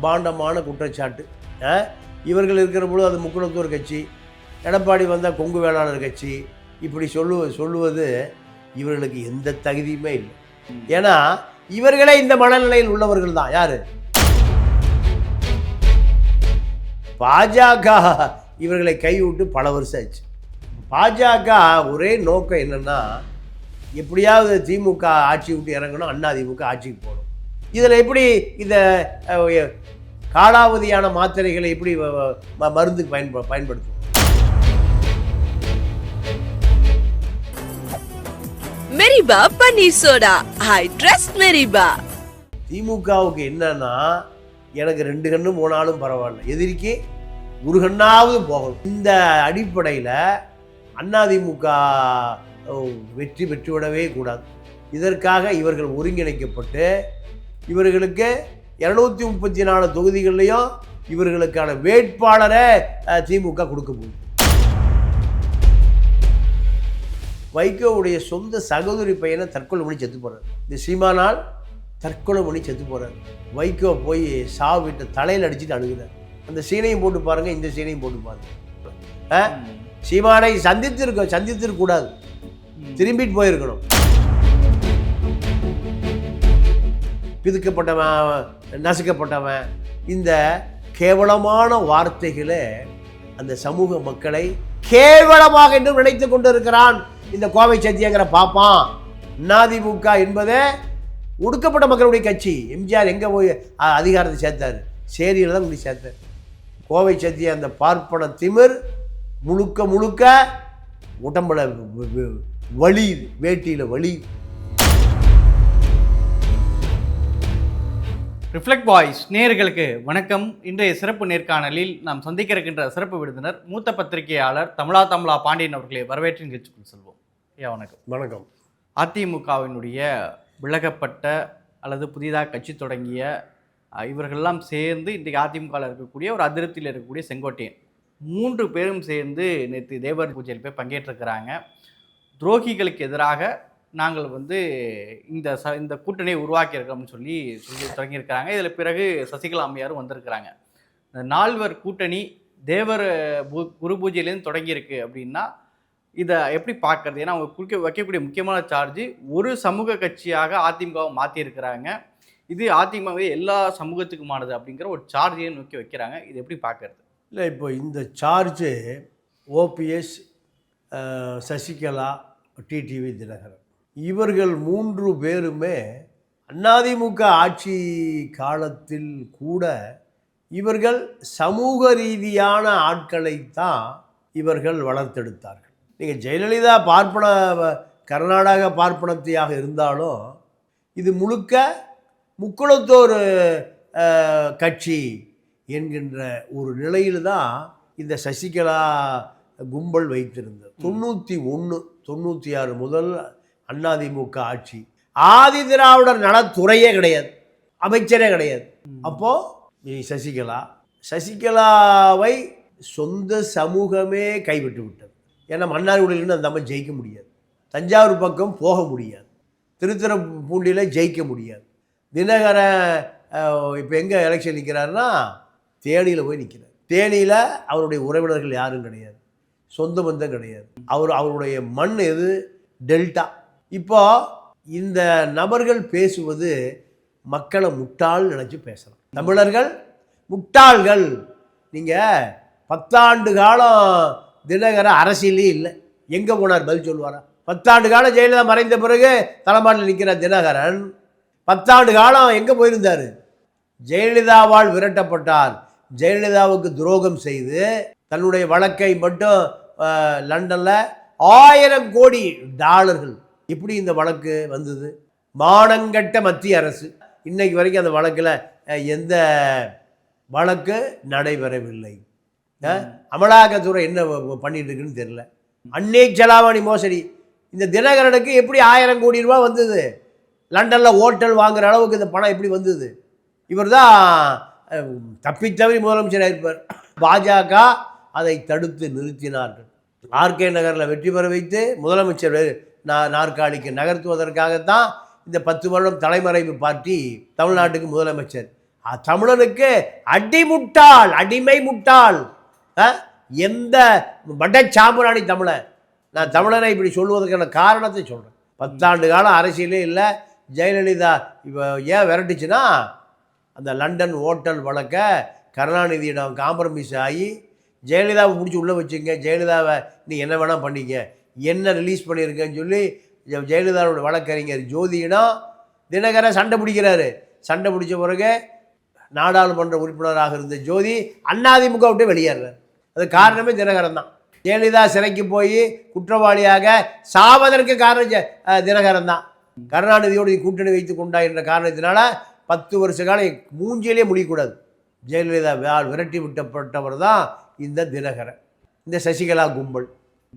அபாண்டமான குற்றச்சாட்டு. ஆ? இவர்கள் இருக்கிற பொழுது அது முக்குளத்தூர் கட்சி எடப்பாடி வந்தால் கொங்கு வேளாளர் கட்சி இப்படி சொல்லுவ சொல்லுவது இவர்களுக்கு எந்த தகுதியுமே இல்லை. ஏன்னா இவர்களே இந்த மனநிலையில் உள்ளவர்கள் தான். யார்? பாஜக இவர்களை கைவிட்டு பல வருஷம் ஆச்சு. பாஜக ஒரே நோக்கம் என்னென்னா எப்படியாவது திமுக ஆட்சி விட்டு இறங்கணும் அண்ணா திமுக ஆட்சிக்கு போகணும். இதில் எப்படி இந்த காலாவதியான மாத்திரைகளை எப்படி மருந்துக்கு பயன்ப பயன்படுத்தும்? மெரிபா பன்னீர் சோடா ஐ ட்ரஸ்ட் மெரிபா திமுகவுக்கு என்னன்னா எனக்கு ரெண்டு கண்ணு போனாலும் பரவாயில்ல. எதிரிக்கு ஒரு கண்ணாவது போகணும். இந்த அடிப்படையில் அதிமுக வெற்றி பெற்றுவிடவே கூடாது. இதற்காக இவர்கள் ஒருங்கிணைக்கப்பட்டு இவர்களுக்கு இரநூத்தி முப்பத்தி நாலு தொகுதிகள்லையும் இவர்களுக்கான வேட்பாளரை திமுக கொடுக்க போகுது வைகோவுடைய சொந்த சகோதரி பையனை தற்கொலை பண்ணி செத்து போறாரு. இந்த சீமானால் தற்கொலை பண்ணி செத்து போறாரு. வைகோ போய் சாவு வீட்டை தலையில் அடிச்சுட்டு அழுகுறாரு. அந்த சீனையும் போட்டு பாருங்க இந்த சீனையும் போட்டு பாருங்க. ஆ? சீமானை சந்தித்திருக்க சந்தித்திருக்க கூடாது. திரும்பிட்டு போயிருக்கணும். பிதுக்கப்பட்டவன் நசுக்கப்பட்டவன். இந்த கேவலமான வார்த்தைகளை அந்த சமூக மக்களை கேவலமாக என்று நினைத்து கொண்டிருக்கிறான். இந்த கோவை சத்தியங்கிற பாப்பான் அதிமுக என்பதே ஒடுக்கப்பட்ட மக்களுடைய கட்சி. எம்ஜிஆர் எங்கே போய் அதிகாரத்தை சேர்த்தாரு? சேரியில் தான் கொண்டு சேர்த்தார். கோவை சத்திய அந்த பார்ப்பன திமிர் முழுக்க முழுக்க உடம்புல வலி வேட்டியில் வலி. ரிஃப்ளெக்ட் வாய்ஸ் நேயர்களுக்கு வணக்கம். இன்றைய சிறப்பு நேர்காணலில் நாம் சந்திக்க இருக்கின்ற சிறப்பு விருந்தினர் மூத்த பத்திரிகையாளர் தமிழா தமிழா பாண்டியன் அவர்களை வரவேற்று நிகழ்ச்சிக்குள் செல்வோம். ஐயா வணக்கம். வணக்கம். அதிமுகவினுடைய விலகப்பட்ட அல்லது புதிதாக கட்சி தொடங்கிய அஹ், இவர்களெல்லாம் சேர்ந்து இன்றைக்கு அதிமுகவில் இருக்கக்கூடிய ஒரு அதிருப்தியில் இருக்கக்கூடிய செங்கோட்டையன். மூன்று பேரும் சேர்ந்து நேற்று தேவர் பூஜையில் போய் பங்கேற்றிருக்கிறாங்க. துரோகிகளுக்கு எதிராக நாங்கள் வந்து இந்த ச இந்த கூட்டணியை உருவாக்கியிருக்கோம்னு சொல்லி சொல்லி தொடங்கியிருக்கிறாங்க. இதில் பிறகு சசிகலா அம்மையாரும் வந்திருக்கிறாங்க. இந்த நால்வர் கூட்டணி தேவர் பூ குரு பூஜையிலேருந்து தொடங்கியிருக்கு அப்படின்னா இதை எப்படி பார்க்கறது? ஏன்னா அவங்க குறிக்க வைக்கக்கூடிய முக்கியமான சார்ஜ் ஒரு சமூக கட்சியாக அதிமுகவை மாற்றியிருக்கிறாங்க இது அதிமுகவே எல்லா சமூகத்துக்குமானது அப்படிங்கிற ஒரு சார்ஜையும் நோக்கி வைக்கிறாங்க. இது எப்படி பார்க்கறது? இல்லை இப்போ இந்த charge OPS Sasikala TTV Dhinakaran இவர்கள் மூன்று பேருமே அதிமுக ஆட்சி காலத்தில் கூட இவர்கள் சமூக ரீதியான ஆட்களைத்தான் இவர்கள் வளர்த்தெடுத்தார்கள். நீங்கள் ஜெயலலிதா பார்ப்பன கர்நாடக பார்ப்பனத்தையாக இருந்தாலும் இது முழுக்க முக்குளத்தோர் கட்சி என்கின்ற ஒரு நிலையில் தான் இந்த சசிகலா கும்பல் வைத்திருந்தது. தொண்ணூற்றி ஒன்று தொண்ணூற்றி ஆறு முதல் அதிமுக ஆட்சி. ஆதி திராவிடர் நலத்துறையே கிடையாது. அமைச்சரே கிடையாது. அப்போ நீ சசிகலா. சசிகலாவை சொந்த சமூகமே கைவிட்டு விட்டது. ஏன்னா மன்னார்குடியிலிருந்து அந்த அம்மா ஜெயிக்க முடியாது. தஞ்சாவூர் பக்கம் போக முடியாது. திருத்துறைப்பூண்டியில் ஜெயிக்க முடியாது. தினகரன் இப்போ எங்கே எலெக்ஷன் நிற்கிறாருன்னா தேனியில் போய் நிற்கிறார் தேனியில் அவருடைய உறவினர்கள் யாரும் கிடையாது. சொந்த பந்தம் கிடையாது. அவர் அவருடைய மண் எது? டெல்டா. இப்போ இந்த நபர்கள் பேசுவது மக்களை முட்டாள் நினச்சி பேசலாம். தமிழர்கள் முட்டாள்கள். நீங்கள் பத்தாண்டு காலம் தினகர அரசியலே இல்லை. எங்கே போனார் பதில் சொல்லுவாரா? பத்தாண்டு காலம் ஜெயலலிதா மறைந்த பிறகு தலைமாட்டில் நிற்கிற தினகரன் பத்தாண்டு காலம் எங்கே போயிருந்தார்? ஜெயலலிதாவால் விரட்டப்பட்டார். ஜெயலலிதாவுக்கு துரோகம் செய்து தன்னுடைய வழக்கை மட்டும் லண்டனில் ஆயிரம் கோடி டாலர்கள் எப்படி இந்த வழக்கு வந்தது? மானங்கட்ட மத்திய அரசு. இன்னைக்கு வரைக்கும் அந்த வழக்கில் எந்த வழக்கு நடைபெறவில்லை. அமலாக்கத்துறை என்ன பண்ணிட்டு இருக்குன்னு தெரியல. அன்னை செலாவணி மோசடி. இந்த தினகரனுக்கு எப்படி ஆயிரம் கோடி ரூபா வந்தது? லண்டனில் ஹோட்டல் வாங்குற அளவுக்கு இந்த பணம் எப்படி வந்தது? இவர் தான் தப்பித்தவறி முதலமைச்சராக இருப்பார். பாஜக அதை தடுத்து நிறுத்தினார்கள். ஆர்கே நகரில் வெற்றி பெற வைத்து முதலமைச்சர் நான் நாற்காலிக்கு நகர்த்துவதற்காகத்தான் இந்த பத்து வருடம் தலைமறைவு பார்ட்டி தமிழ்நாட்டுக்கு முதலமைச்சர். தமிழனுக்கு அடிமுட்டாள் அடிமை முட்டாள் ஆ? எந்த வட தமிழன்? நான் தமிழனை இப்படி சொல்லுவதற்கான காரணத்தை சொல்கிறேன் பத்தாண்டு காலம் அரசியலே இல்லை. ஜெயலலிதா இப்போ ஏன் விரட்டுச்சுன்னா அந்த லண்டன் ஹோட்டல் வழக்க கருணாநிதியிடம் காம்ப்ரமைஸ் ஆகி ஜெயலலிதாவை பிடிச்சி உள்ளே வச்சுங்க. ஜெயலலிதாவை நீ என்ன வேணால் பண்ணிக்க. என்ன ரிலீஸ் பண்ணியிருக்கேன்னு சொல்லி ஜெயலலிதாவோட வழக்கறிஞர் ஜோதியிடம் தினகரன் சண்டை பிடிக்கிறாரு. சண்டை பிடிச்ச பிறகு நாடாளுமன்ற உறுப்பினராக இருந்த ஜோதி அண்ணாதிமுக விட்டு வெளியேறார். அது காரணமே தினகரன் தான். ஜெயலலிதா சிறைக்கு போய் குற்றவாளியாக சாவதற்கு காரணம் தினகரன் தான். கருணாநிதியோடு கூட்டணி வைத்து கொண்டா என்ற காரணத்தினால பத்து வருஷ காலம் மூஞ்சியிலே முடியக்கூடாது ஜெயலலிதா விரட்டி விட்டப்பட்டவர் தான் இந்த தினகரன். இந்த சசிகலா கும்பல்.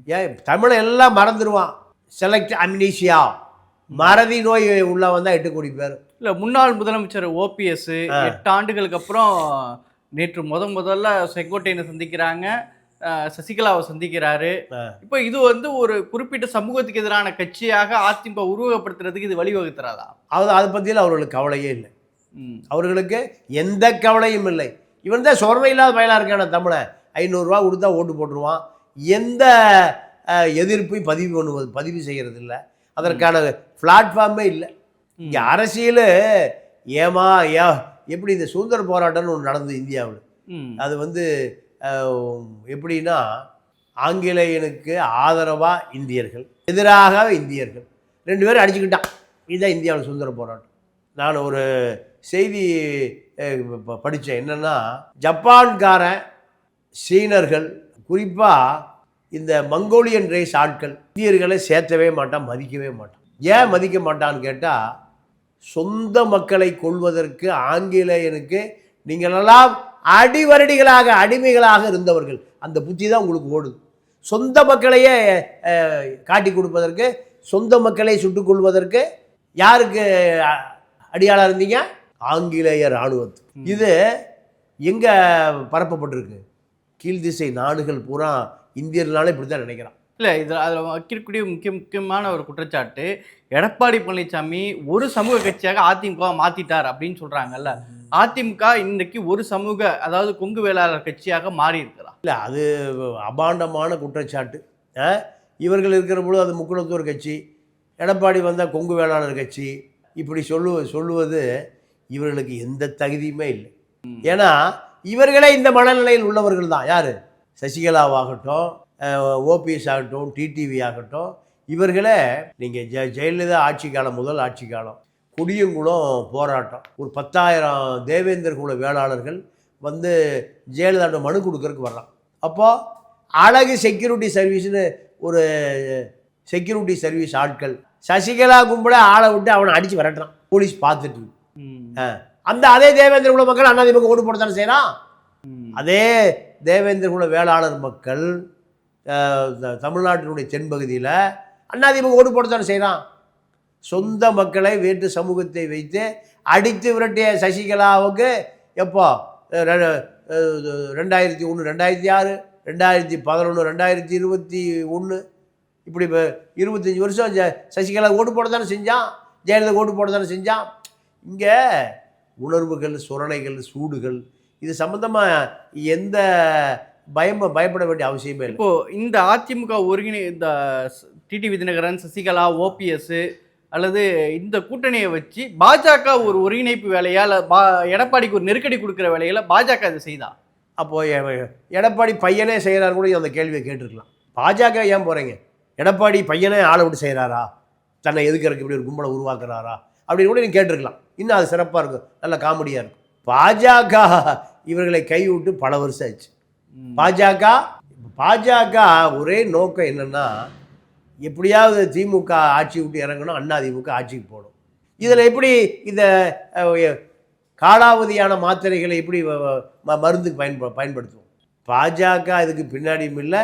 ஏன் தமிழை எல்லாம் மறந்துடுவான். செலக்ட் அம்னீஷியா மறதி நோய் உள்ளவன் தான் எட்டு கோடி பேர் இல்ல முன்னாள் முதலமைச்சர் ஓபிஎஸ். எட்டு ஆண்டுகளுக்கு அப்புறம் நேற்று முத முதல்ல செங்கோட்டையனை சந்திக்கிறாங்க. சசிகலாவை சந்திக்கிறாரு. இப்போ இது வந்து ஒரு குறிப்பிட்ட சமூகத்துக்கு எதிரான கட்சியாக அதிமுக உருவகப்படுத்துறதுக்கு இது வழிவகுத்துறாதா? அது அதை பற்றியில் அவர்களுக்கு கவலையே இல்லை. ம். அவர்களுக்கு எந்த கவலையும் இல்லை. இவன் தான் சொரணை இல்லாத பயலாக இருக்கான தமிழன் ஐநூறுரூவா கொடுத்தா ஓட்டு போட்டுருவான். எந்த எதிர்ப்பையும் பதிவு பண்ணுவது பதிவு செய்கிறது இல்லை அதற்கான பிளாட்ஃபார்மே இல்லை. இங்கே அரசியல் ஏமா ஏ எப்படி இந்த சுதந்திர போராட்டம்னு ஒன்று நடந்தது இந்தியாவில். அது வந்து எப்படின்னா ஆங்கிலேயனுக்கு ஆதரவாக இந்தியர்கள் எதிராக இந்தியர்கள். ரெண்டு பேரும் அடிச்சுக்கிட்டான். இதுதான் இந்தியாவில் சுதந்திர போராட்டம். நான் ஒரு செய்தி படித்தேன் என்னென்னா ஜப்பான்காரன் சீனர்கள் குறிப்பாக இந்த மங்கோலியன் ரேஸ் ஆட்கள் இந்தியர்களை சேர்த்தவே மாட்டான் மதிக்கவே மாட்டான். ஏன் மதிக்க மாட்டான்னு கேட்டால் சொந்த மக்களை கொள்வதற்கு ஆங்கிலேயனுக்கு நீங்களெல்லாம் அடிவரடிகளாக அடிமைகளாக இருந்தவர்கள். அந்த புத்தி தான் உங்களுக்கு ஓடுது. சொந்த மக்களையே காட்டி கொடுப்பதற்கு சொந்த மக்களை சுட்டுக் கொள்வதற்கு யாருக்கு அ- அடியாளா இருந்தீங்க? ஆங்கிலேய இராணுவத்துக்கு இது எங்க பரப்பப்பட்டிருக்கு? கீழ்திசை நாடுகள் பூரா இந்தியர்களால இப்படி தான் நினைக்கிறான். இல்ல இதுல அதுல வைக்கக்கூடிய முக்கிய முக்கியமான ஒரு குற்றச்சாட்டு எடப்பாடி பழனிசாமி ஒரு சமூக கட்சியாக அதிமுக மாத்திட்டார் அப்படின்னு சொல்றாங்கல்ல. அதிமுக இன்னைக்கு ஒரு சமூக அதாவது கொங்கு வேளாளர் கட்சியாக மாறி இருக்கிறா இல்லை அது அபாண்டமான குற்றச்சாட்டு? இவர்கள் இருக்கிற பொழுது அது முக்குளத்தூர் கட்சி எடப்பாடி வந்தால் கொங்கு வேளாளர் கட்சி இப்படி சொல்லு சொல்லுவது இவர்களுக்கு எந்த தகுதியுமே இல்லை. ஏன்னா இவர்களே இந்த மனநிலையில் உள்ளவர்கள் தான் யார்? சசிகலாவாகட்டும் ஓபிஎஸ் ஆகட்டும் டிடிவி ஆகட்டும் இவர்களே நீங்கள் ஜெ ஜெயலலிதா ஆட்சி காலம் முதல் ஆட்சி காலம் குடியங்குளம் போராட்டம். ஒரு பத்தாயிரம் தேவேந்தர் குல வேளாளர்கள் வந்து ஜெயலலிதாட்ட மனு கொடுக்கறதுக்கு வர்றான். அப்போ அழகு செக்யூரிட்டி சர்வீஸ்னு ஒரு செக்யூரிட்டி சர்வீஸ் ஆட்கள் சசிகலா கும்பல ஆளை விட்டு அவனை அடித்து விரட்டுறான். போலீஸ் பார்த்துட்டு. ஆ. அந்த அதே தேவேந்திர குல மக்கள் அண்ணாதிமுக ஓட்டு போடத்தானே செய்கிறான் அதே தேவேந்திர குல வேளாளர் மக்கள் தமிழ்நாட்டினுடைய தென்பகுதியில் அண்ணாதிமுக ஓட்டு போடத்தானே செய்கிறான் சொந்த மக்களை வேற்று சமூகத்தை வைத்து அடித்து விரட்டிய சசிகலாவுக்கு எப்போ? ரெண்டாயிரத்தி ஒன்று ரெண்டாயிரத்தி ஆறு ரெண்டாயிரத்தி பதினொன்று ரெண்டாயிரத்தி இருபத்தி ஒன்று இப்படி இப்போ இருபத்தஞ்சி வருஷம் சசிகலா ஓட்டு போட தானே செஞ்சான் ஜெயலலிதா ஓட்டு போட தானே செஞ்சான். இங்கே உணர்வுகள் சுரணைகள் சூடுகள் இது சம்மந்தமாக எந்த பயம் பயப்பட வேண்டிய அவசியமே இல்லை. இப்போ இந்த அதிமுக ஒருங்கிணை இந்த டிடிவி தினகரன் சசிகலா ஓபிஎஸ் அல்லது இந்த கூட்டணியை வச்சு பாஜக ஒரு ஒருங்கிணைப்பு வேலையா இல்ல பா எடப்பாடிக்கு ஒரு நெருக்கடி கொடுக்குற வேலையில பாஜக இதை செய்தா? அப்போது எடப்பாடி பையனே செய்கிறாரு கூட அந்த கேள்வியை கேட்டிருக்கலாம். பாஜக ஏன் போகிறீங்க எடப்பாடி பையனே ஆளை விட்டு செய்கிறாரா தன்னை எதுக்கிறதுக்கு இப்படி ஒரு கும்பலை உருவாக்குறாரா? அப்படின்னு கூட நீங்கள் கேட்டிருக்கலாம். இன்னும் அது சிறப்பாக இருக்கும். நல்ல காமெடியாக இருக்கும். பாஜக இவர்களை கைவிட்டு பல வருஷம் ஆச்சு. பாஜக பாஜக ஒரே நோக்கம் என்னன்னா எப்படியாவது திமுக ஆட்சி விட்டு இறங்கணும் அண்ணா திமுக ஆட்சிக்கு போகணும். இதில் எப்படி இந்த காலாவதியான மாத்திரைகளை எப்படி மருந்துக்கு பயன்ப பயன்படுத்துவோம்? பாஜக இதுக்கு பின்னாடியும் இல்லை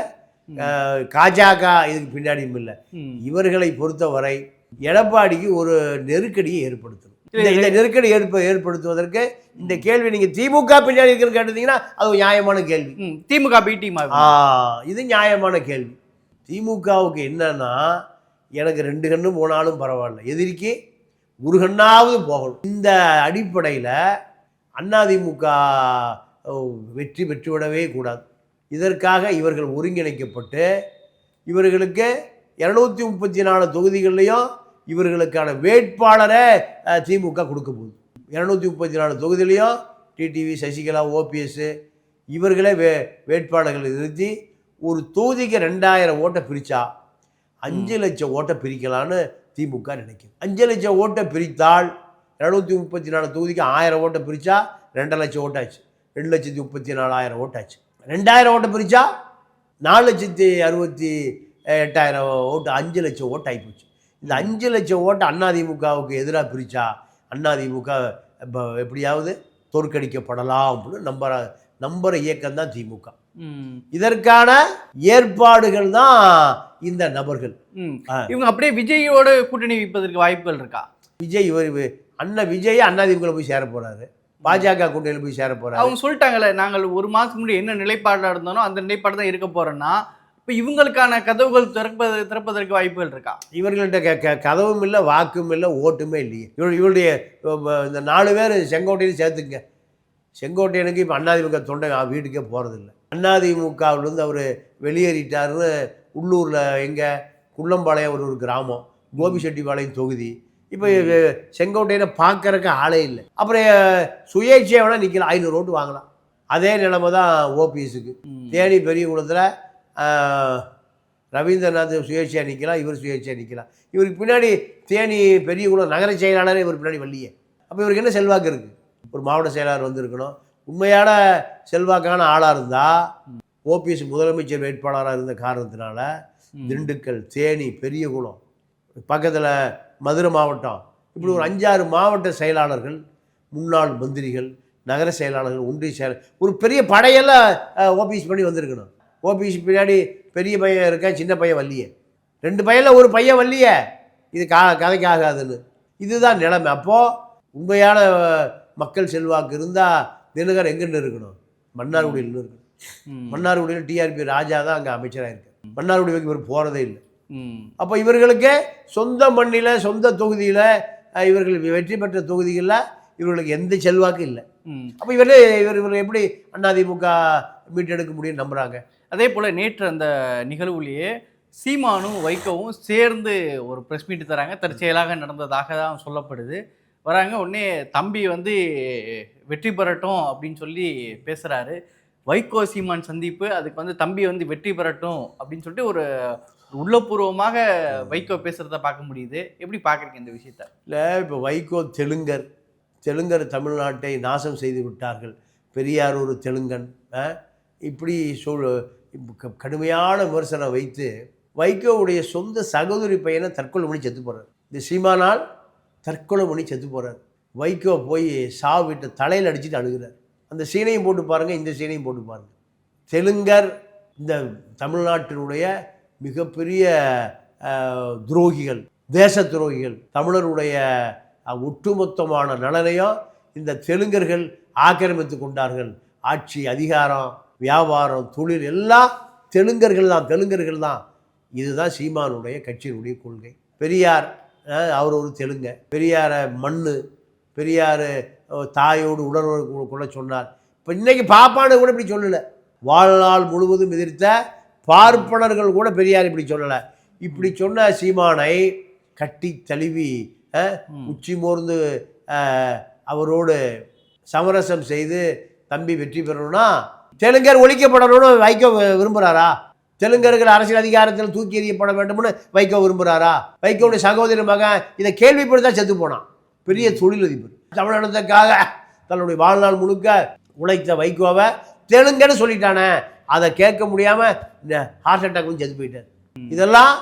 காஜாக இதுக்கு பின்னாடியும் இல்லை. இவர்களை பொறுத்தவரை எடப்பாடிக்கு ஒரு நெருக்கடியை ஏற்படுத்தணும். இந்த நெருக்கடி ஏற்ப ஏற்படுத்துவதற்கு இந்த கேள்வி நீங்கள் திமுக பின்னாடி இருக்குன்னு கேட்டிருந்தீங்கன்னா அது நியாயமான கேள்வி. திமுக பி டீம் ஆ இது நியாயமான கேள்வி. திமுகவுக்கு என்னன்னா எனக்கு ரெண்டு கண்ணு போனாலும் பரவாயில்ல. எதிரிக்கு ஒரு கண்ணாவது போகணும். இந்த அடிப்படையில் அதிமுக வெற்றி பெற்றுவிடவே கூடாது. இதற்காக இவர்கள் ஒருங்கிணைக்கப்பட்டு இவர்களுக்கு இரநூத்தி முப்பத்தி நாலு தொகுதிகள்லையும் இவர்களுக்கான வேட்பாளரை திமுக கொடுக்க போகுது. இரநூத்தி முப்பத்தி நாலு தொகுதியிலையும் டிடிவி சசிகலா ஓபிஎஸ் இவர்களே வே வேட்பாளர்களை நிறுத்தி ஒரு தொகுதிக்கு ரெண்டாயிரம் ஓட்டை பிரித்தா அஞ்சு லட்சம் ஓட்டை பிரிக்கலான்னு திமுக நினைக்குது அஞ்சு லட்சம் ஓட்டை பிரித்தால் இரநூத்தி முப்பத்தி நாலு தொகுதிக்கு ஆயிரம் ஓட்டை பிரித்தா ரெண்டரை லட்சம் ஓட்டாச்சு. ரெண்டு லட்சத்தி முப்பத்தி நாலாயிரம் ஓட்டாச்சு. ரெண்டாயிரம் ஓட்டை பிரித்தா நாலு லட்சத்தி அறுபத்தி எட்டாயிரம் ஓட்டு அஞ்சு லட்சம் ஓட்டு ஆகிப்போச்சு இந்த அஞ்சு லட்சம் ஓட்டு அதிமுகவுக்கு எதிராக பிரித்தா அதிமுக இப்போ எப்படியாவது தோற்கடிக்கப்படலாம் அப்படின்னு நம்புற நம்புற இயக்கம் தான் திமுக. இதற்கான ஏற்பாடுகள் தான் இந்த நபர்கள். இவங்க அப்படியே விஜயோட கூட்டணி வைப்பதற்கு வாய்ப்புகள் இருக்கா? விஜய் இவர் அண்ணன் விஜய் அதிமுக போய் சேர போறாரு. பாஜக கூட்டணியில் போய் சேர போறாரு. அவங்க சொல்லிட்டாங்கல்ல நாங்கள் ஒரு மாதத்துக்கு முன்னாடி என்ன நிலைப்பாடுல இருந்தோனோ அந்த நிலைப்பாடு தான் இருக்க போறோம்னா இப்போ இவங்களுக்கான கதவுகள் திறப்பது திறப்பதற்கு வாய்ப்புகள் இருக்கா? இவர்கள்ட்ட கதவும் இல்லை வாக்கும் இல்லை ஓட்டுமே இல்லையே. இவர் இவருடைய இந்த நாலு பேர் செங்கோட்டையும் சேர்த்துங்க. செங்கோட்டையனுக்கு இப்போ அதிமுக தொண்டை வீட்டுக்கே போகிறதில்ல அதிமுகவிலேருந்து அவர் வெளியேறிட்டாருன்னு உள்ளூரில் எங்கே குள்ளம்பாளையம் ஒரு ஒரு கிராமம் கோபிச்செட்டிப்பாளையம் தொகுதி. இப்போ செங்கோட்டையனை பார்க்கறக்கு ஆளே இல்லை. அப்புறம் சுயேட்சையாக வேணால் நிற்கலாம் ஐநூறு ஓட்டு வாங்கலாம். அதே நிலைமை தான் ஓபிஎஸ்க்கு. தேனி பெரிய குளத்தில் ரவீந்திரநாத் சுயேட்சையாக நிற்கலாம் இவர் சுயேட்சையாக நிற்கலாம். இவருக்கு பின்னாடி தேனி பெரிய குளம் நகர செயலாளரே இவர் பின்னாடி வரலையே அப்போ இவருக்கு என்ன செல்வாக்கு இருக்குது ஒரு மாவட்ட செயலாளர் வந்திருக்கணும். உண்மையான செல்வாக்கான ஆளாக இருந்தால் ஓபிஎஸ் முதலமைச்சர் வேட்பாளராக இருந்த காரணத்தினால. திண்டுக்கல் தேனி பெரியகுளம் பக்கத்தில் மதுரை மாவட்டம். இப்படி ஒரு அஞ்சாறு மாவட்ட செயலாளர்கள் முன்னாள் மந்திரிகள் நகர செயலாளர்கள் ஒன்றிய செயலர் ஒரு பெரிய படையெல்லாம் ஓபிஎஸ் பண்ணி வந்திருக்கணும். ஓபிஎஸ் பின்னாடி பெரிய பையன் இருக்கேன் சின்ன பையன் வள்ளியே. ரெண்டு பையனில் ஒரு பையன் வள்ளியே. இது கா கதைக்கு ஆகாதுன்னு இதுதான் நிலைமை. அப்போது உண்மையான மக்கள் செல்வாக்கு இருந்தால் தினகர் எங்கன்னு இருக்கணும்? மன்னார்குடியில் இருக்கணும். மன்னார்குடியில் டிஆர்பி ராஜா தான் அங்கே அமைச்சராக இருக்கு மன்னார்குடிக்கு இவர் போகிறதே இல்லை. அப்போ இவர்களுக்கு சொந்த மண்ணில் சொந்த தொகுதியில் இவர்கள் வெற்றி பெற்ற தொகுதிகளில் இவர்களுக்கு எந்த செல்வாக்கும் இல்லை. அப்போ இவர் இவர் இவர் எப்படி அதிமுக மீட்டெடுக்க முடியும்னு நம்புகிறாங்க அதே போல் நேற்று அந்த நிகழ்வுலேயே சீமானும் வைகோவும் சேர்ந்து ஒரு ப்ரெஸ் மீட் தராங்க. தற்செயலாக நடந்ததாக தான் சொல்லப்படுது. வராங்க உடனே தம்பி வந்து வெற்றி பெறட்டும் அப்படின்னு சொல்லி பேசுகிறாரு வைகோ சீமான் சந்திப்பு அதுக்கு வந்து தம்பி வந்து வெற்றி பெறட்டும் அப்படின்னு சொல்லிட்டு ஒரு உள்ளபூர்வமாக வைகோ பேசுகிறத பார்க்க முடியுது. எப்படி பார்க்குறீங்க இந்த விஷயத்த? இல்லை இப்போ வைகோ தெலுங்கர் தெலுங்கர் தமிழ்நாட்டை நாசம் செய்து விட்டார்கள். பெரியார் ஒரு தெலுங்கன் இப்படி சொல் கடுமையான விமர்சனம் வைத்து வைகோவுடைய சொந்த சகோதரி பையனை தற்கொலை பண்ணி செத்து போகிறார் இந்த சீமானால் தற்கொலை பண்ணி செத்து போகிறார் வைகோ போய் சா தலையில் அடிச்சுட்டு அழுகிறார். அந்த சீனையும் போட்டு பாருங்கள் இந்த சீனையும் போட்டு பாருங்கள் தெலுங்கர் இந்த தமிழ்நாட்டினுடைய மிகப்பெரிய துரோகிகள் தேச துரோகிகள் தமிழருடைய ஒட்டுமொத்தமான நலனையும் இந்த தெலுங்கர்கள் ஆக்கிரமித்து கொண்டார்கள். ஆட்சி அதிகாரம் வியாபாரம் தொழில் எல்லாம் தெலுங்கர்கள் தான் தெலுங்கர்கள் தான். இதுதான் சீமானுடைய கட்சியினுடைய கொள்கை. பெரியார் அவர் ஒரு தெலுங்க. பெரியாரை மண்ணு பெரியார் தாயோடு உணர்வு கொ- கொள்ள சொன்னார். இப்போ இன்னைக்கு பாப்பானு கூட இப்படி சொல்லலை. வாழ்நாள் முழுவதும் எதிர்த்த பார்ப்பனர்கள் கூட பெரியார் இப்படி சொல்லலை. இப்படி சொன்ன சீமானை கட்டி தழுவி. உச்சி மோர்ந்து அவரோடு சமரசம் செய்து தம்பி வெற்றி பெறணும்னா தெலுங்கர் ஒழிக்கப்படணும்னு வைகோ விரும்புகிறாரா தெலுங்கர்கள் அரசியல் அதிகாரத்தில் தூக்கி எறியப்பட வேண்டும்னு வைகோ விரும்புகிறாரா வைகோவுடைய சகோதரி மகன் இதை கேள்விப்பட்டு தான் செத்து போனான். பெரிய தொழிலதிபர். தமிழகத்துக்காக தன்னுடைய வாழ்நாள் முழுக்க உழைத்த வைகோவை தெலுங்குன்னு சொல்லிட்டானே. அதை கேட்க முடியாமல் இந்த ஹார்ட் அட்டாக் வந்து செத்து போயிட்டார். இதெல்லாம்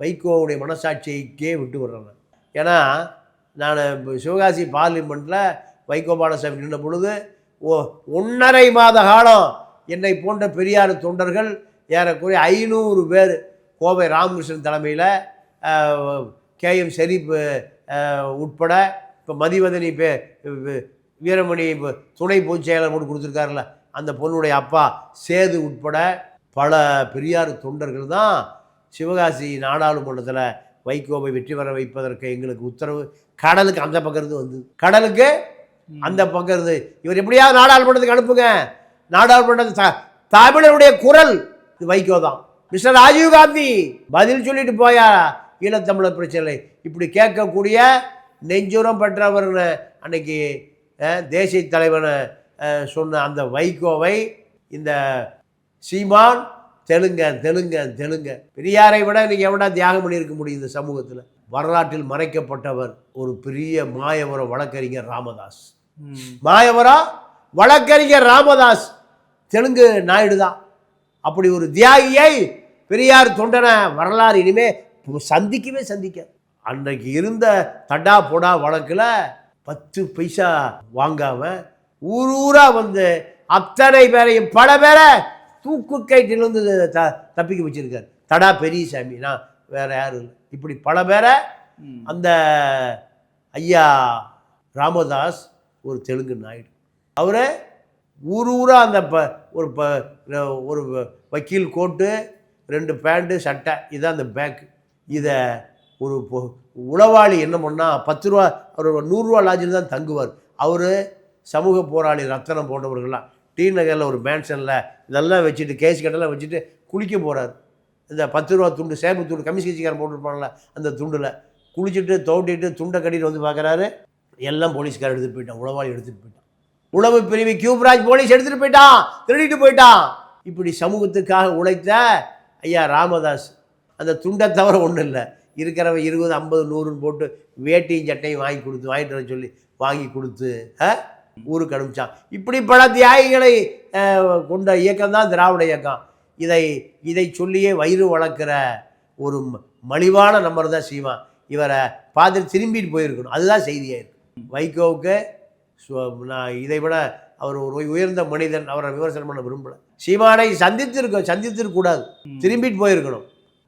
வைகோவுடைய மனசாட்சிக்கே விட்டு விடுறேன் ஏன்னா நான் இப்போ சிவகாசி பார்லிமெண்ட்டில் வைகோ பாலசாமி நின்ற பொழுது ஒன்றரை மாத காலம் என்னை போன்ற பெரியார் தொண்டர்கள் ஏறக்குறைய ஐநூறு பேர் கோவை ராமகிருஷ்ணன் தலைமையில் கேஎம் ஷெரீப் உட்பட இப்போ மதிவதனி பே வீரமணி துணை பொதுச் செயலர் போட்டு கொடுத்துருக்காருல அந்த பொண்ணுடைய அப்பா சேது உட்பட பல பெரியார் தொண்டர்கள் தான் சிவகாசி நாடாளுமன்றத்தில் வைகோவை வெற்றி பெற வைப்பதற்கு எங்களுக்கு உத்தரவு கடலுக்கு அந்த பக்கம் இருந்து வந்தது. கடலுக்கு அந்த பக்கம் இருந்து இவர் எப்படியாவது நாடாளுமன்றத்துக்கு அனுப்புங்க. நாடாளுமன்றத்து த- தமிழருடைய குரல் இது வைகோ தான். மிஸ்டர் ராஜீவ் காந்தி பதில் சொல்லிட்டு போயா ஈழத்தமிழர் பிரச்சனை இப்படி கேட்கக்கூடிய நெஞ்சுரம் பெற்றவர்னு அன்னைக்கு தேசிய தலைவனை சொன்ன அந்த வைகோவை இந்த சீமான் தெலுங்க தெலுங்க தெலுங்க பெரியாரை விட இன்னைக்கு எவனா தியாகம் பண்ணியிருக்க முடியும் இந்த சமூகத்தில்? வரலாற்றில் மறைக்கப்பட்டவர் ஒரு பெரிய மாயவரம் வழக்கறிஞர் ராமதாஸ். ம். மாயவரம் வழக்கறிஞர் ராமதாஸ். தெலுங்கு நாயுடு தான். அப்படி ஒரு தியாகியை பெரியார் தொண்டனை வரலாறு இனிமே சந்திக்கவே சந்திக்க. அன்றைக்கு இருந்த தடா பொடா வழக்கில் பத்து பைசா வாங்காம ஊர் ஊரா வந்து அத்தனை பேரையும் பல பேரை தூக்கு கைட்டிலிருந்து த தப்பிக்க வச்சிருக்காரு. தடா பெரியசாமி. நான் வேற யாரும் இல்லை. இப்படி பல பேரை. அந்த ஐயா ராமதாஸ் ஒரு தெலுங்கு நாயுடு. அவரை ஊர் ஊரா அந்த ப ஒரு ப ஒரு வக்கீல் கோட்டு ரெண்டு பேண்ட்டு சட்டை இதான் அந்த பேக்கு இதை ஒரு உளவாளி என்ன பண்ணால் பத்து ரூபா அவர் நூறுரூவா லாட்ஜில் தான் தங்குவார். அவர் சமூக போராளி ரத்தனம் போன்றவர்கள்லாம். டி நகரில் ஒரு மேன்ஷனில் இதெல்லாம் வச்சுட்டு கேஸ் கட்டெல்லாம் வச்சுட்டு குளிக்க போகிறார் இந்த பத்து ரூபா துண்டு சேப்பு துண்டு கம்மி கட்சிக்காரன் போட்டுருப்பாங்களே அந்த துண்டில் குளிச்சுட்டு தோட்டிட்டு துண்டை கட்டிட்டு வந்து பார்க்குறாரு எல்லாம் போலீஸ்காரர் எடுத்துகிட்டு போயிட்டான் உளவாளி எடுத்துகிட்டு போயிட்டான். உளவு பிரிவு கியூப்ராஜ் போலீஸ் எடுத்துகிட்டு போயிட்டான் திருடிட்டு போயிட்டான். இப்படி சமூகத்துக்காக உழைத்த ஐயா ராமதாஸ் அந்த துண்டை தவிர ஒன்றும் இல்லை. இருக்கிறவன் இருபது ஐம்பது நூறுன்னு போட்டு வேட்டியும் சட்டையும் வாங்கி கொடுத்து வாங்கிட்டு வர சொல்லி வாங்கி கொடுத்து ஆ, ஊருக்கு அனுப்பிச்சான். இப்படி பல தியாகிகளை கொண்ட இயக்கம் தான் திராவிட இயக்கம். இதை இதை சொல்லியே வயிறு வளர்க்குற ஒரு மலிவான நம்பர் தான் சீமான். இவரை பார்த்துட்டு திரும்பிட்டு போயிருக்கணும். அதுதான் செய்தியாக இருக்கு. வைகோவுக்கு நான் இதை விட அவர் ஒரு உயர்ந்த மனிதன். அவரை விமர்சனம் பண்ண விரும்பல. சீமானை சந்தித்திருக்க சந்தித்திருக்கக்கூடாது திரும்பிட்டு போயிருக்கணும்.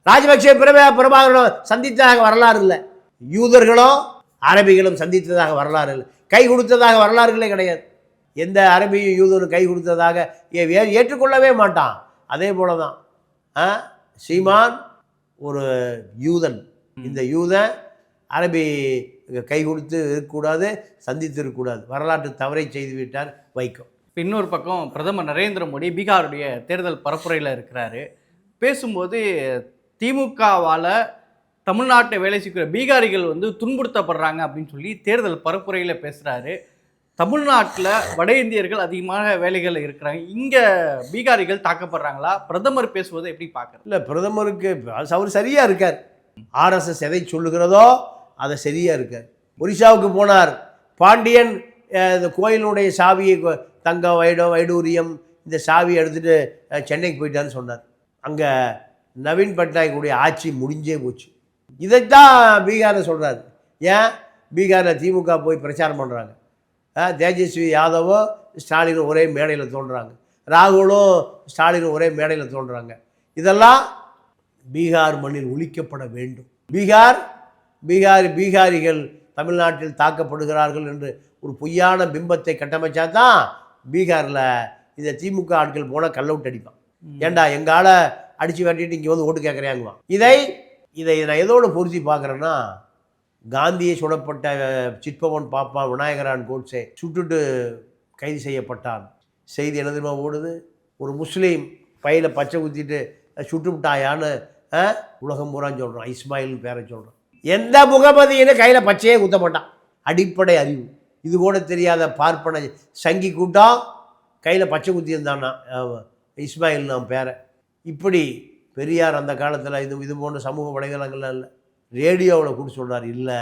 ராஜபக்சே பிரபா பிரபாகரனும் சந்தித்ததாக வரலாறு இல்லை. யூதர்களும் அரபிகளும் சந்தித்ததாக வரலாறு இல்லை. கை கொடுத்ததாக வரலாறுகளே கிடையாது. எந்த அரபியும் யூதரும் கை கொடுத்ததாக ஏற்றுக்கொள்ளவே மாட்டான். அதே போல தான்? சீமான் ஒரு யூதன். இந்த யூதன் அரபி கை கொடுத்து இருக்கக்கூடாது சந்தித்து இருக்கக்கூடாது வரலாற்று தவறை செய்து விட்டார் இப்ப இன்னொரு பக்கம் பிரதமர் நரேந்திர மோடி பீகாருடைய தேர்தல் பரப்புரையில் இருக்கிறாரு. பேசும்போது திமுகவால் தமிழ்நாட்டை வேலை செய்கிற பீகாரிகள் வந்து துன்புறுத்தப்படுறாங்க அப்படின்னு சொல்லி தேர்தல் பரப்புரையில் பேசுகிறாரு தமிழ்நாட்டில் வட இந்தியர்கள் அதிகமாக வேலைகள் இருக்கிறாங்க. இங்கே பீகாரிகள் தாக்கப்படுறாங்களா? பிரதமர் பேசுவதை எப்படி பார்க்குறது? இல்லை பிரதமருக்கு அவர் சரியாக இருக்கார். ஆர்எஸ்எஸ் எதை சொல்லுகிறதோ அதை சரியாக இருக்கார். ஒரிசாவுக்கு போனார். பாண்டியன் இந்த கோயிலுடைய சாவியை தங்க தங்கம் வைடம் வைடூரியம் இந்த சாவியை எடுத்துகிட்டு சென்னைக்கு போயிட்டான்னு சொன்னார். அங்கே நவீன் பட்நாயக்குடைய ஆட்சி முடிஞ்சே போச்சு. இதைத்தான் பீகாரில் சொல்கிறாரு ஏன்? பீகாரில் திமுக போய் பிரச்சாரம் பண்ணுறாங்க தேஜஸ்வி யாதவும் ஸ்டாலினும் ஒரே மேடையில் தோன்றுறாங்க ராகுலும் ஸ்டாலினும் ஒரே மேடையில் தோன்றுறாங்க இதெல்லாம் பீகார் மண்ணில் ஒழிக்கப்பட வேண்டும். பீகார் பீகார் பீகாரிகள் தமிழ்நாட்டில் தாக்கப்படுகிறார்கள் என்று ஒரு பொய்யான பிம்பத்தை கட்டமைச்சா தான் பீகாரில் இந்த திமுக ஆட்கள் போனால் கல்லவுட் அடிப்பான். ஏண்டா எங்கால அடித்து வெட்டிட்டு இங்கே வந்து ஓட்டு கேட்குறாங்குவான் இதை இதை நான் எதோடு பொருத்தி பார்க்குறேன்னா காந்தியை சுடப்பட்ட சிற்பவன் பாப்பா விநாயகரான் கோட்ஸே சுட்டுட்டு கைது செய்யப்பட்டான். செய்தி என்ன ஓடுது? ஒரு முஸ்லீம் பையில பச்சை குத்திட்டு சுட்டுவிட்டாயான்னு சுட்டு விட்டாயான்னு உலகம் பூரான்னு சொல்கிறான் இஸ்மாயில் பேரை சொல்கிறான் எந்த முகமதியின்னு கையில் பச்சையே குத்த மாட்டான். அடிப்படை அறிவு. இது கூட தெரியாத பார்ப்பன சங்கி கூட்டம் கையில் பச்சை குத்தி இஸ்மாயில் நான் பேரை. இப்படி பெரியார் அந்த காலத்தில் இது இது போன்ற சமூக வலைதளங்கள்லாம் இல்லை. ரேடியோவில் கூட சொல்கிறார் இல்லை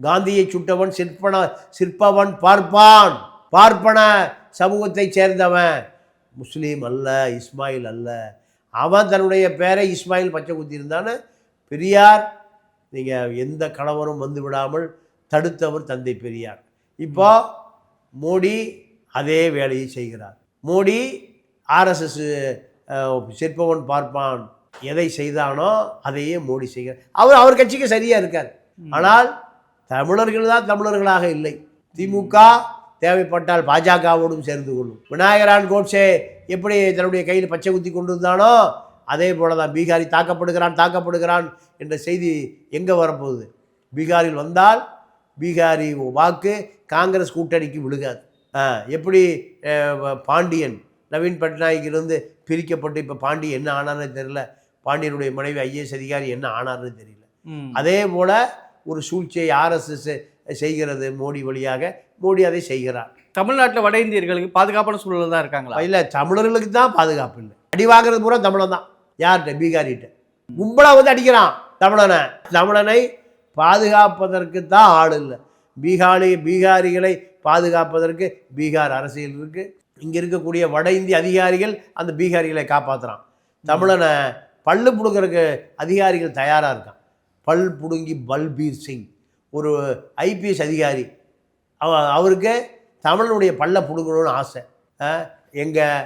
காந்தியை சுட்டவன் சிற்பன சிற்பவன் பார்ப்பான் பார்ப்பன சமூகத்தை சேர்ந்தவன். முஸ்லீம் அல்ல இஸ்மாயில் அல்ல. அவன் தன்னுடைய பேரை இஸ்மாயில் பச்சை குத்தியிருந்தான்னு பெரியார் நீங்கள் எந்த கணவரும் வந்து விடாமல் தடுத்தவர் தந்தை பெரியார். இப்போ மோடி அதே வேலையை செய்கிறார். மோடி ஆர்எஸ்எஸ் சிற்பவன் பார்ப்பான். எதை செய்தானோ அதையே மோடி செய்கிறார். அவர் அவர் கட்சிக்கு சரியாக இருக்கார். ஆனால் தமிழர்கள் தான் தமிழர்களாக இல்லை. திமுக தேவைப்பட்டால் பாஜகவோடும் சேர்ந்து கொள்ளும். விநாயகரான் கோட்சே எப்படி தன்னுடைய கையில் பச்சை குத்தி கொண்டு இருந்தானோ அதே போல தான் பீகாரி தாக்கப்படுகிறான் தாக்கப்படுகிறான் என்ற செய்தி எங்கே வரப்போகுது? பீகாரில் வந்தால் பீகாரி வாக்கு காங்கிரஸ் கூட்டணிக்கு விழுகாது. எப்படி பாண்டியன் நவீன் பட்நாயக்கிலிருந்து பிரிக்கப்பட்டு இப்போ பாண்டியன் என்ன ஆனார்னு தெரியல. பாண்டியனுடைய மனைவி ஐஏஎஸ் அதிகாரி என்ன ஆனார்னு தெரியல. அதே போல் ஒரு சூழ்ச்சியை ஆர்எஸ்எஸ் செய்கிறது மோடி வழியாக மோடி அதை செய்கிறார். தமிழ்நாட்டுல வட இந்தியர்களுக்கு பாதுகாப்பான சூழல் தான் இருக்காங்களா? இல்லை தமிழர்களுக்கு தான் பாதுகாப்பு இல்லை. அடி வாங்குறது பூரா தமிழன் தான். யார்கிட்ட? பீகாரிகிட்ட கும்பலா வந்து அடிக்கிறான் தமிழனை. தமிழனை பாதுகாப்பதற்கு தான் ஆள் இல்லை. பீகாரி பீகாரிகளை பாதுகாப்பதற்கு பீகார் அரசியல் இருக்கு. இங்க இருக்கக்கூடிய வட இந்திய அதிகாரிகள் அந்த பீகாரிகளை காப்பாத்துறான். தமிழனை பல்லு பிடுங்கறதுக்கு அதிகாரிகள் தயாராக இருக்கான். பல் புடுங்கி பல்பீர் சிங் ஒரு ஐபிஎஸ் அதிகாரி. அவ அவருக்கு தமிழனுடைய பல்ல பிடுங்கணும்னு ஆசை. எங்கள்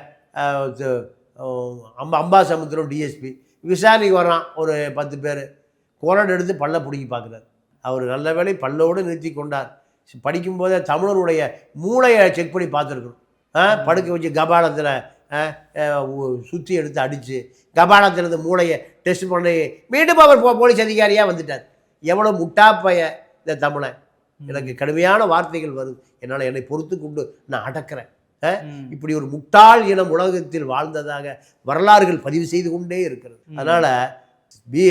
அம்பா அம்பாசமுத்திரம் டிஎஸ்பி. விசாரணைக்கு வர்றான் ஒரு பத்து பேர். குரல் எடுத்து பல்ல பிடுங்கி பார்க்குறாரு அவர் நல்ல வேலை பல்லோடு நிறுத்தி கொண்டார். படிக்கும்போதே தமிழருடைய மூளையை செக் பண்ணி பார்த்துருக்கணும். படுக்க வச்சு கபாலத்தில் சுற்றி எடுத்து அடித்து கபாலத்தில் இருந்து மூளையை டெஸ்ட் பண்ணி மீண்டும் அவர் போலீஸ் அதிகாரியாக வந்துட்டார். எவ்வளோ முட்டாப்பைய இந்த தமிழன். எனக்கு கடுமையான வார்த்தைகள் வருது என்னால் என்னை பொறுத்து கொண்டு நான் அடக்கிறேன். இப்படி ஒரு முட்டாள் இனம் உலகத்தில் வாழ்ந்ததாக வரலாறுகள் பதிவு செய்து கொண்டே இருக்கிறது. அதனால பீ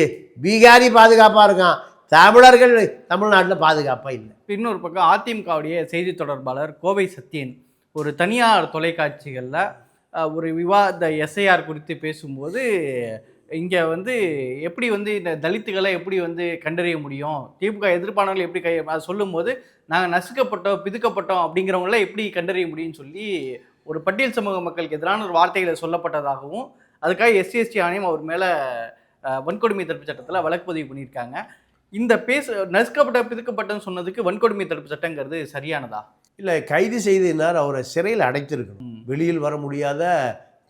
பீகாரி பாதுகாப்பாக இருக்கான். தமிழர்கள் தமிழ்நாட்டில் பாதுகாப்பாக இல்லை. இன்னொரு பக்கம் அதிமுகவுடைய செய்தி தொடர்பாளர் கோவை சத்யன் ஒரு தனியார் தொலைக்காட்சிகளில் ஒரு விவாத எஸ்ஐஆர் குறித்து பேசும்போது இங்கே வந்து எப்படி வந்து இந்த தலித்துகளை எப்படி வந்து கண்டறிய முடியும்? திமுக எதிர்ப்பானவர்கள் எப்படி கை அதை சொல்லும்போது நாங்கள் நசுக்கப்பட்டோம் பிதுக்கப்பட்டோம் அப்படிங்கிறவங்கள எப்படி கண்டறிய முடியும்னு சொல்லி ஒரு பட்டியல் சமூக மக்களுக்கு எதிரான ஒரு வார்த்தைகளை சொல்லப்பட்டதாகவும் அதுக்காக எஸ்சி எஸ்டி ஆணையம் அவர் மேலே வன்கொடுமை தடுப்பு சட்டத்தில் வழக்கு பதிவு பண்ணியிருக்காங்க. இந்த பேச நசுக்கப்பட்ட பிதுக்கப்பட்டன்னு சொன்னதுக்கு வன்கொடுமை தடுப்பு சட்டங்கிறது சரியானதா? இல்லை கைது செய்தினார் அவரை சிறையில் அடைத்திருக்கணும். வெளியில் வர முடியாத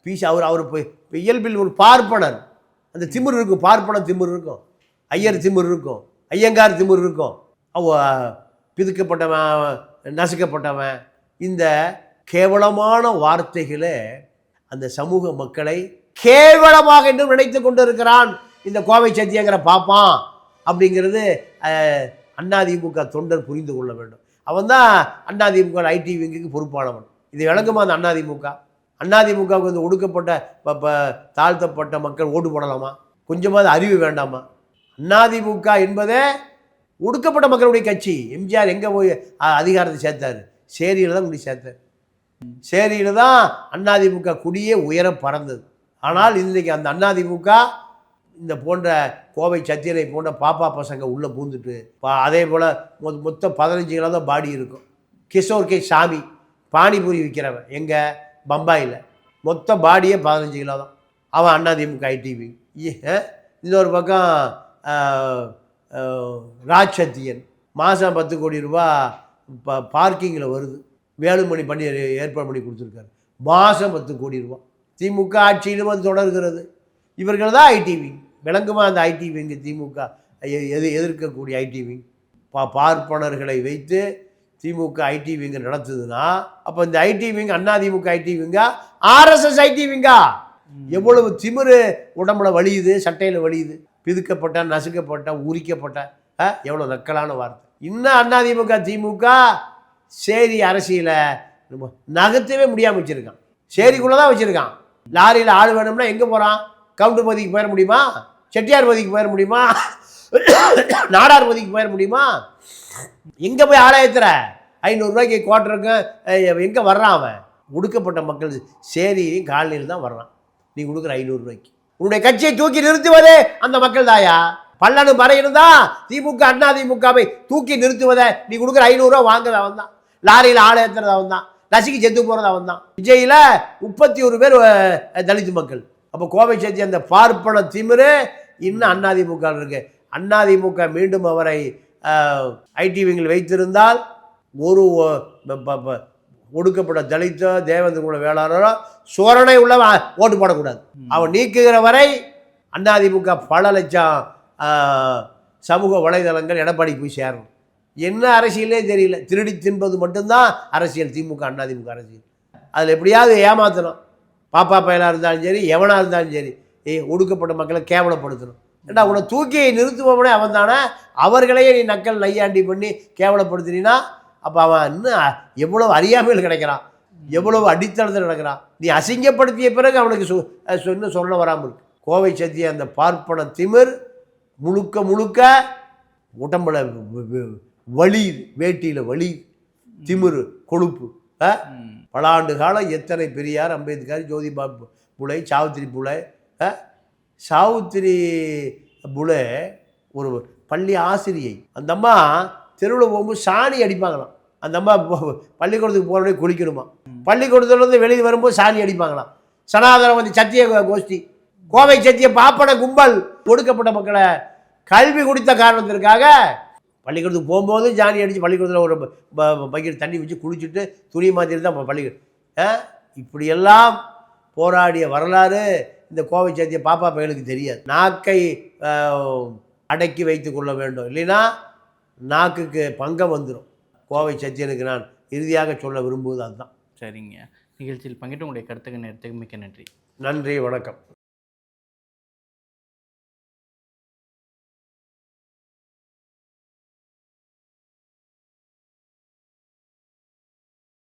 பீஸ் அவர் அவர் இப்போ இயல்பில் ஒரு பார்ப்பனர். அந்த திமிர் இருக்கும் பார்ப்பன திமிர் இருக்கும். ஐயர் திமிர் இருக்கும். ஐயங்கார் திமிர் இருக்கும். அவ பிதுக்கப்பட்டவன் நசுக்கப்பட்டவன். இந்த கேவலமான வார்த்தைகளே அந்த சமூக மக்களை கேவலமாக என்று நினைத்து கொண்டிருக்கிறான். இந்த கோவை சத்தியங்கிற பாப்பான் அப்படிங்கிறது அதிமுக தொண்டர் புரிந்து கொள்ள வேண்டும். அவன் தான் அண்ணாதிமுக ஐடி விங்குக்கு பொறுப்பானவன். இது விளங்குமா அந்த அண்ணாதிமுக? அண்ணாதிமுகவுக்கு வந்து ஒடுக்கப்பட்ட ப- தாழ்த்தப்பட்ட மக்கள் ஓட்டு போடலாமா? கொஞ்சமாவது அறிவு வேண்டாமா? அண்ணாதிமுக என்பதே ஒடுக்கப்பட்ட மக்களுடைய கட்சி. எம்ஜிஆர் எங்கே போய் அதிகாரத்தை சேர்த்தாரு? சேரியில் தான் கொண்டு சேர்த்தார். சேரியில் தான் அண்ணாதிமுக குடியே உயர பறந்தது. ஆனால் இன்றைக்கி அந்த அண்ணாதிமுக இந்த போன்ற கோவை சத்தியனை போன்ற பாப்பா பசங்க உள்ளே பூந்துட்டு பா- அதே போல் மொ மொத்தம் பதினஞ்சு கிலோ தான் பாடி இருக்கும். கிஷோர் கே சாமி பானிபூரி விற்கிறவன் எங்கே பம்பாயில். மொத்த பாடியே பதினஞ்சு கிலோ தான். அவன் அண்ணாதிமுக ஐடிவி இன்னொரு பக்கம் ராஜ் சத்தியன் மாதம் பத்து கோடி ரூபா ப பார்க்கிங்கில் வருது. வேலுமணி பண்ணி ஏற்பாடு பண்ணி கொடுத்துருக்காரு. மாதம் பத்து கோடி ரூபா. திமுக ஆட்சியிலும் அது தொடர்கிறது. இவர்கள் தான் ஐடிவி விளங்குமா அந்த ஐடி விங்கு திமுக? எது எதிர்க்கக்கூடிய ஐடி விங் பா பார்ப்பனர்களை வைத்து திமுக ஐடி விங்கு நடத்துதுன்னா அப்போ இந்த ஐடி விங் அதிமுக ஐடி விங்கா ஆர்எஸ்எஸ் ஐடி விங்கா எவ்வளவு திமிரு உடம்புல வலியுது சட்டையில் வலியுது பிதுக்கப்பட்ட நசுக்கப்பட்ட உரிக்கப்பட்ட எவ்வளோ நக்கலான வார்த்தை. இன்னும் அதிமுக திமுக சேரி அரசியலை நம்ம நகர்த்தவே முடியாமல் வச்சுருக்கான். சேரிக்குள்ளே தான் வச்சுருக்கான். லாரியில் ஆள் வேணும்னா எங்கே போகிறான் கவுண்டர் பகுதிக்கு போயிட முடியுமா? செட்டியார் பகுதிக்கு போயிட முடியுமா? நாடார் பகுதிக்கு போயிட முடியுமா? எங்கே போய் ஆலயத்துற ஐநூறுரூவாய்க்கு குவார்ட்டருக்கு எங்கே வர்றான் அவன்? ஒடுக்கப்பட்ட மக்கள் சேரியிலையும் காலனியில் தான் வர்றான். நீ கொடுக்குற ஐநூறுரூவாய்க்கு உன்னுடைய கட்சியை தூக்கி நிறுத்துவதே அந்த மக்கள் தாயா? பல்லனு மறையணும் தான் திமுக அண்ணா திமுகவை தூக்கி நிறுத்துவதை நீ கொடுக்குற ஐநூறுரூவா வாங்குறது அவன் தான் லாரியில் ஆளை ஏற்றுறது அவன் தான் நசுக்கி செத்து போகிறது அவன் தான் விஜயில் முப்பத்தி ஒரு பேர் தலித்து தலித் மக்கள். அப்போ கோவை சேர்த்தி அந்த பார்ப்பன திமிரு இன்னும் அதிமுக இருக்கு. அதிமுக மீண்டும் அவரை ஐடி விங்கில் வைத்திருந்தால் ஒரு ஒடுக்கப்பட்ட தலித்தோ தேவேந்திர குல வேளாளரோ சோரணை உள்ளவன் ஓட்டு போடக்கூடாது. அவன் நீக்குகிற வரை அதிமுக பல லட்சம் சமூக வலைதளங்கள் எடப்பாடி போய் சேரணும். என்ன அரசியலே தெரியல. திருடி தின்பது மட்டும்தான் அரசியல் திமுக அதிமுக அரசியல். அதில் எப்படியாவது ஏமாற்றணும் பாப்பா பயலாக இருந்தாலும் சரி எவனாக இருந்தாலும் சரி ஒடுக்கப்பட்ட மக்களை கேவலப்படுத்தணும். ஏன்னா உன்னை தூக்கியை நிறுத்துபவனே அவன் தானே? அவர்களையே நீ நக்கல் நையாண்டி பண்ணி கேவலப்படுத்தினா அப்போ அவன் இன்னும் எவ்வளவு அறியாமையில் கிடைக்கிறான். எவ்வளவு அடித்தளத்தில் நடக்கிறான் நீ அசிங்கப்படுத்திய பிறகு அவனுக்கு சொ சொன்ன சொல்ல வராமல் இருக்கு. கோவை சத்திய அந்த பார்ப்பன திமிர் முழுக்க முழுக்க உடம்புல வலி வேட்டியில் வலி திமிரு கொழுப்பு ஆ? பல ஆண்டு காலம் எத்தனை பெரியார் அம்பேத்கர் ஜோதிபா பு- புலே சாவித்திரி புலே சாவித்திரி புலே ஒரு பள்ளி ஆசிரியை. அந்த அம்மா தெருவில் போகும்போது சாணி அடிப்பாங்களாம். அந்த அம்மா பள்ளிக்கூடத்துக்கு போகிறோடனே குளிக்கணுமா? பள்ளிக்கூடத்துலேருந்து வெளியே வரும்போது சாணி அடிப்பாங்களாம். சனாதனம் வந்து சத்திய கோஷ்டி. கோவை சத்திய பாப்பன கும்பல் ஒடுக்கப்பட்ட மக்களை கல்வி கொடுத்த காரணத்திற்காக பள்ளிக்கூடத்துக்கு போகும்போது ஜானி அடித்து பள்ளிக்கூடத்தில் ஒரு பக்கெட் தண்ணி வச்சு குளிச்சுட்டு துணி மாற்றிட்டு தான் பள்ளிக்கூடம் ஆ? இப்படியெல்லாம் போராடிய வரலாறு இந்த கோவை சத்திய பாப்பா பயலுக்கு தெரியாது. நாக்கை அடக்கி வைத்து கொள்ள வேண்டும். இல்லைன்னா நாக்குக்கு பங்கம் வந்துடும் கோவை சத்தியனுக்கு நான் இறுதியாக சொல்ல விரும்புவது அதுதான். சரிங்க. நிகழ்ச்சியில் பங்கிட்டு உங்களுடைய கருத்துக்கு நேரத்துக்கு மிக்க நன்றி. நன்றி வணக்கம்.